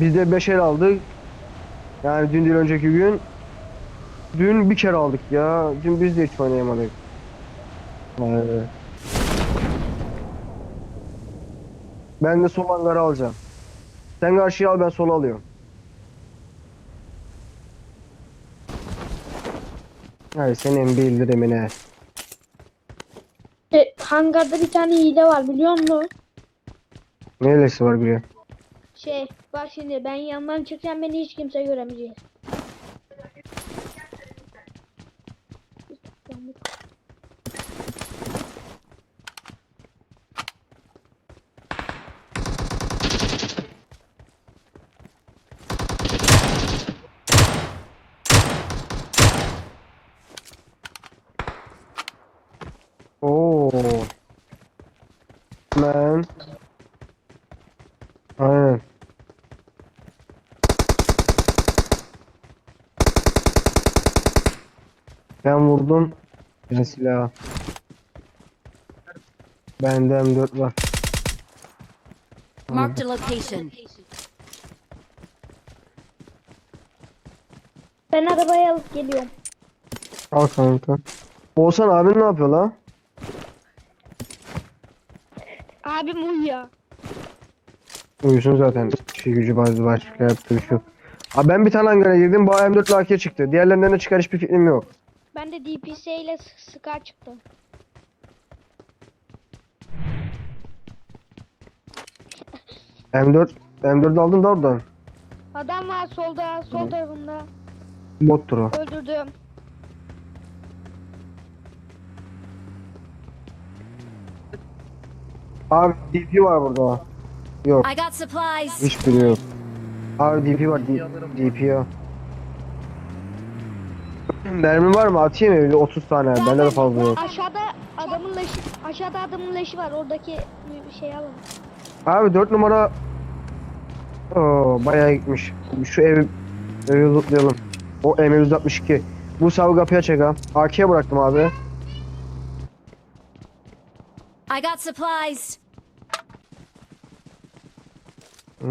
Biz de 5 el aldık. Yani dün değil önceki gün. Dün bir kere aldık ya. Dün biz de hiç oynayamadık. Evet. Ben de sol hangarı alacağım. Sen karşıya al ben sola alıyorum. Hayır senin bildirimine. E, hangarda bir tane hile var biliyor musun? Ne ilesi var biri? Şey bak şimdi ben yandan çıkacağım beni hiç kimse göremeyecek. Oo. Man. Aynen. Ben vurdum. Ben silah. Bende M4 var. Marked a location. Ben arabayı alıp geliyorum. Al kanka. Oğuzhan abin ne yapıyor la? Abim uyuyor. Uyusun zaten. Şey gücü bazı başka yaptığı bir şey yok. Abi ben bir tane hangara girdim. Bu M4 lakiye çıktı. Diğerlerinden ne çıkar hiçbir fikrim yok. Ben de DPS ile s- Scar çıktı. M4 M4 aldın da oradan. Adam var solda, sol tarafında. Bottur o. Öldürdüm. Abi DP var burada. Yok. I got supplies. Hiçbiri yok. Abi DP var. DP ya. Mermi var mı? Atayım mı? Bir 30 tane. Bende de fazla yok. Aşağıda adamın leşi, aşağıda adamın leşi var. Oradaki bir şey alın. Abi 4 numara Oo, bayağı gitmiş. Şu evi evi lootlayalım. O M162. Bu savı kapıya çek ha. AK'ye bıraktım abi. I got supplies. Hı,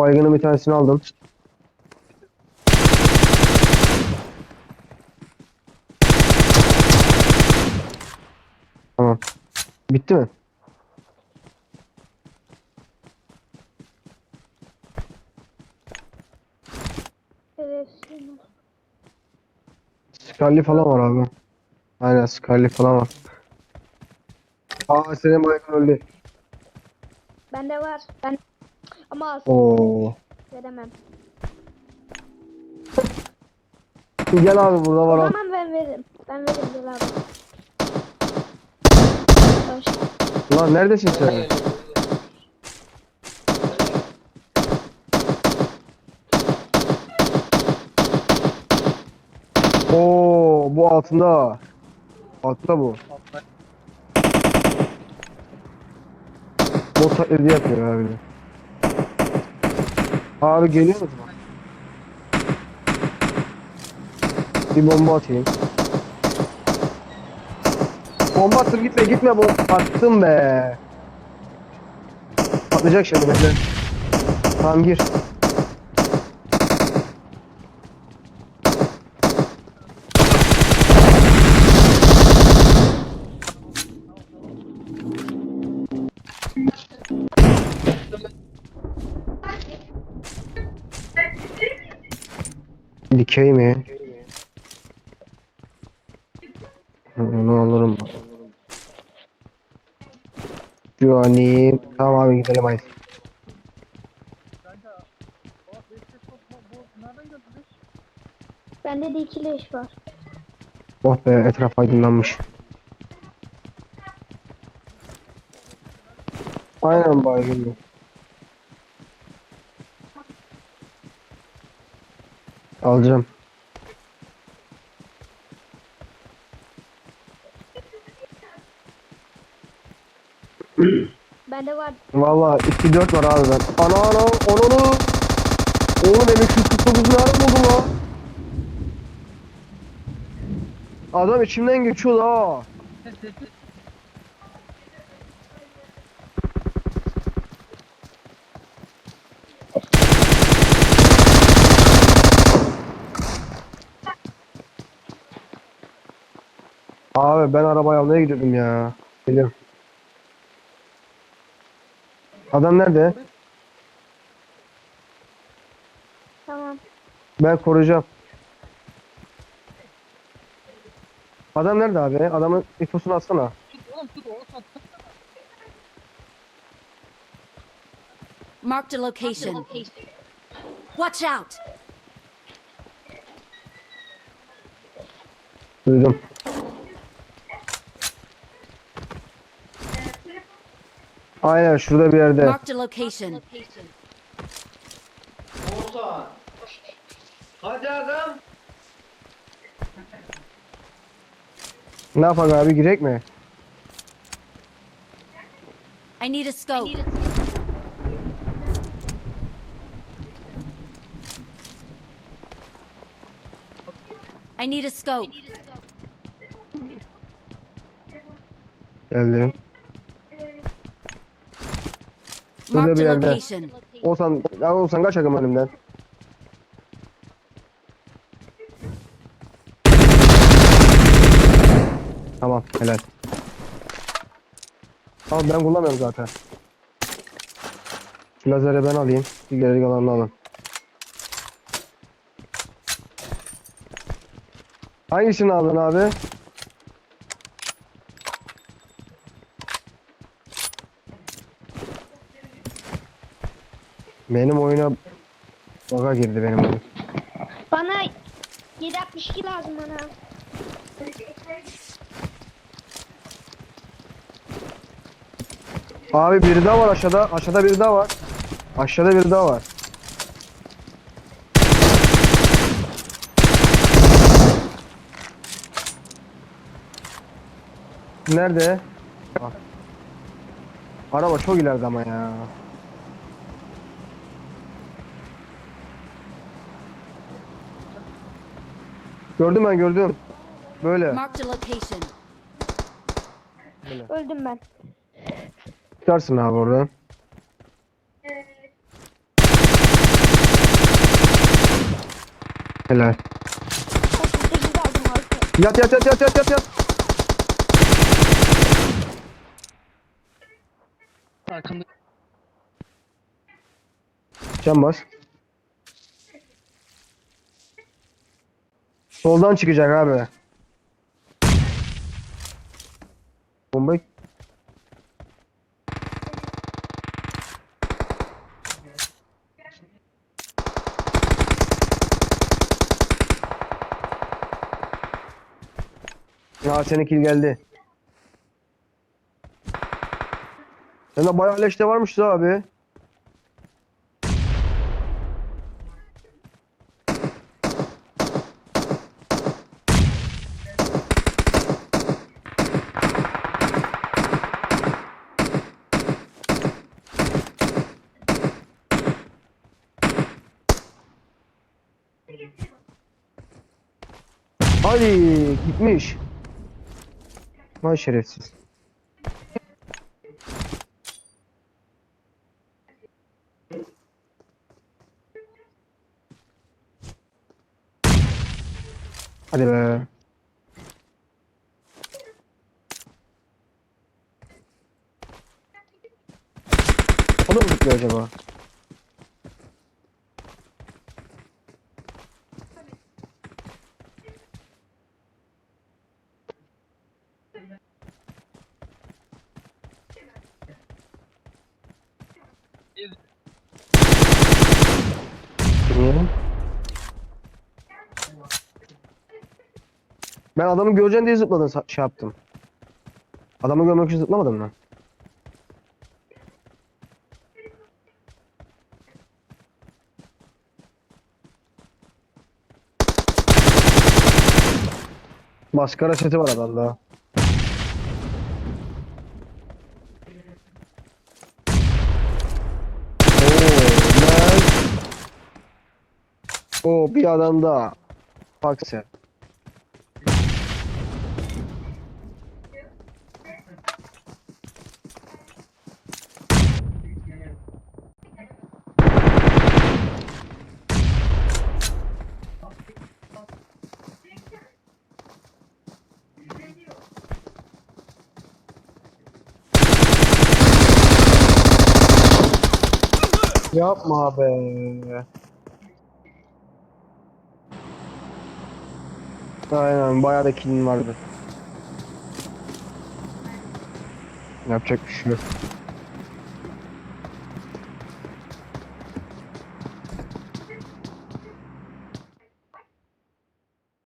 baygının bir tanesini aldım. Tamam. Bitti mi? Evet. falan var abi. Aynen Scarlet falan var. Aa senin baygın öldü. Bende var. Ben ama az Oo. veremem. Gel abi burada var abi. zaman ben veririm. Ben veririm gel abi. Hoş. Lan neredesin sen? Oo bu altında. Altta bu. Bu taklidi yapıyor abi. de. Abi geliyor musun? Bir bomba atayım. Bomba attım gitme gitme bomba attım be. Patlayacak şimdi bekle. Tamam gir. Dikey mi? Onu alırım. Johnny. Tamam abi gidelim hadi. Bende de iki leş var. Oh be etraf aydınlanmış. Aynen baygın. Alacağım. Bende var. Valla 2-4 var abi ben. Ana ana onu onu. Oğlum M249 nerede buldun lan? Adam içimden geçiyor ha. Abi ben arabayı almaya gidiyordum ya. Geliyorum. Adam nerede? Tamam. Ben koruyacağım. Adam nerede abi? Adamın infosunu atsana. Marked a location. Watch out! Duydum. Aynen şurada bir yerde. Marked a location. Oğuzhan. Hadi adam. Ne yapak abi girek mi? I need a scope. I need a scope. Geldim. Şurada Marked bir a yerde. location. Olsan, ya olsan kaç akım önümden. Tamam helal. Tamam ben kullanmıyorum zaten. Şu lazeri ben alayım. Geri kalanını alın. Hangisini aldın abi? Benim oyuna Baga girdi benim oyun. Bana 762 lazım bana. Abi biri daha var aşağıda. Aşağıda biri daha var. Aşağıda biri daha var. Nerede? Bak. Araba çok ileride ama ya. Gördüm ben gördüm. Böyle. Marked a location. Öldüm ben. Çıkarsın abi oradan. Helal. 38 aldım abi. Yat yat yat yat yat yat yat. Arkamda. Can bas. Soldan çıkacak abi. Bomba Ya senin kill geldi. Sende bayağı varmış da abi. Hadi gitmiş. Vay şerefsiz. Hadi be. O da mı acaba? Ben adamı göreceğim diye zıpladım şey yaptım. Adamı görmek için zıplamadım mı? Maskara seti var adamda. O bir adam daha. Bak sen. Yapma be. Aynen bayağı da kilin vardı. Yapacak bir şey yok.